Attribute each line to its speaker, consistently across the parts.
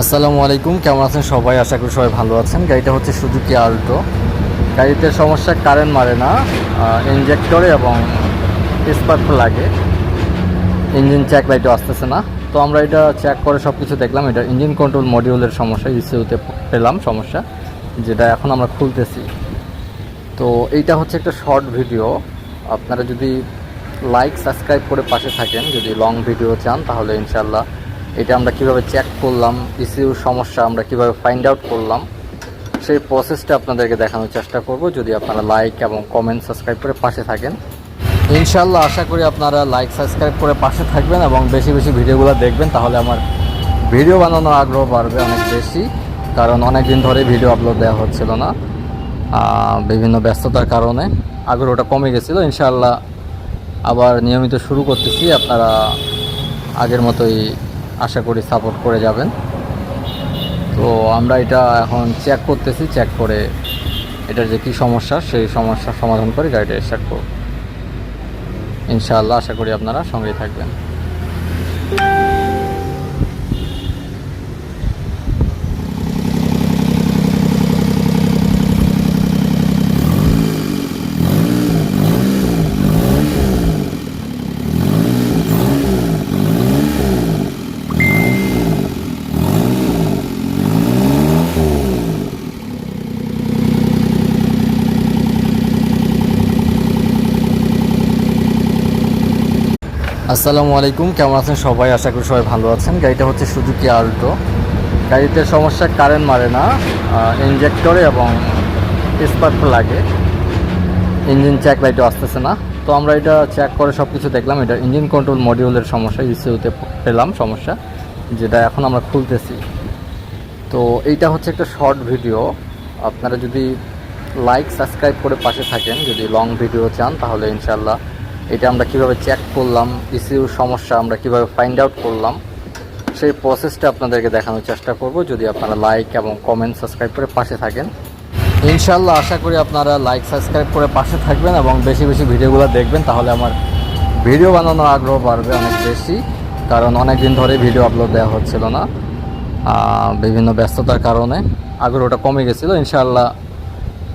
Speaker 1: আসসালামু আলাইকুম, কেমন আছেন সবাই? আশা করি সবাই ভালো আছেন। গাড়িটা হচ্ছে সুজুকি আল্টো গাড়িতে সমস্যা কারেন্ট মারে না। ইনজেক্টরে এবং স্পার্ক লাগে। ইঞ্জিন চেক লাইটও আসতেছে না। তো আমরা এটা চেক করে সব কিছু দেখলাম। এটা ইঞ্জিন কন্ট্রোল মডিউলের সমস্যা ইসিউতে পেলাম সমস্যা, যেটা এখন আমরা খুলতেছি। তো এইটা হচ্ছে একটা শর্ট ভিডিও আপনারা যদি লাইক সাবস্ক্রাইব করে পাশে থাকেন, যদি লং ভিডিও চান, তাহলে ইনশাল্লাহ এটা আমরা কীভাবে চেক করলাম ইসিউর সমস্যা আমরা কীভাবে ফাইন্ড আউট করলাম, সেই প্রসেসটা আপনাদেরকে দেখানোর চেষ্টা করব। যদি আপনারা লাইক এবং কমেন্ট সাবস্ক্রাইব করে পাশে থাকেন। ইনশাল্লাহ আশা করি আপনারা লাইক সাবস্ক্রাইব করে পাশে থাকবেন এবং বেশি বেশি ভিডিওগুলো দেখবেন, তাহলে আমার ভিডিও বানানোর আগ্রহ বাড়বে অনেক বেশি। কারণ অনেক দিন ধরে ভিডিও আপলোড দেওয়া হচ্ছিল না বিভিন্ন ব্যস্ততার কারণে আগ্রহটা কমে গেছিল। ইনশাল্লাহ আবার নিয়মিত শুরু করতেছি, আপনারা আগের মতোই আশা করি সাপোর্ট করে যাবেন। তো আমরা এটা এখন চেক করতেছি চেক করে এটার যে কী সমস্যা, সেই সমস্যার সমাধান করে গাড়িটা স্টার্ট করব। ইনশাআল্লাহ আশা করি আপনারা সঙ্গেই থাকবেন। আসসালামু আলাইকুম, কেমন আছেন সবাই? আশা করি সবাই ভালো আছেন। গাড়িটা হচ্ছে সুজুকি আল্টো গাড়িতে সমস্যা কারেন্ট মারে না। ইনজেক্টরে এবং স্পার্ক লাগে। ইঞ্জিন চেক লাইটও আসতেছে না। তো আমরা এটা চেক করে সব কিছু দেখলাম। এটা ইঞ্জিন কন্ট্রোল মডিউলের সমস্যা ইসিউতে পেলাম সমস্যা, যেটা এখন আমরা খুলতেছি। তো এইটা হচ্ছে একটা শর্ট ভিডিও আপনারা যদি লাইক সাবস্ক্রাইব করে পাশে থাকেন, যদি লং ভিডিও চান, তাহলে ইনশাল্লাহ এটা আমরা কীভাবে চেক করলাম ইসিউর সমস্যা আমরা কীভাবে ফাইন্ড আউট করলাম, সেই প্রসেসটা আপনাদেরকে দেখানোর চেষ্টা করব। যদি আপনারা লাইক এবং কমেন্ট সাবস্ক্রাইব করে পাশে থাকেন। ইনশাল্লাহ আশা করি আপনারা লাইক সাবস্ক্রাইব করে পাশে থাকবেন এবং বেশি বেশি ভিডিওগুলো দেখবেন, তাহলে আমার ভিডিও বানানোর আগ্রহ বাড়বে অনেক বেশি। কারণ অনেক দিন ধরে ভিডিও আপলোড দেওয়া হচ্ছিল না। বিভিন্ন ব্যস্ততার কারণে আগ্রহটা কমে গেছিল। ইনশাল্লাহ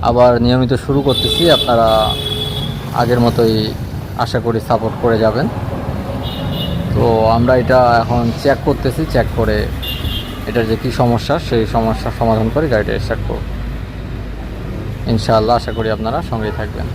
Speaker 1: আবার নিয়মিত শুরু করতেছি। আপনারা আগের মতোই আশা করি সাপোর্ট করে যাবেন। তো আমরা এটা এখন চেক করতেছি চেক করে এটার যে কী সমস্যা, সেই সমস্যা সমাধান করে গাড়িটা স্টার্ট করব। ইনশাআল্লাহ আশা করি আপনারা সঙ্গেই থাকবেন।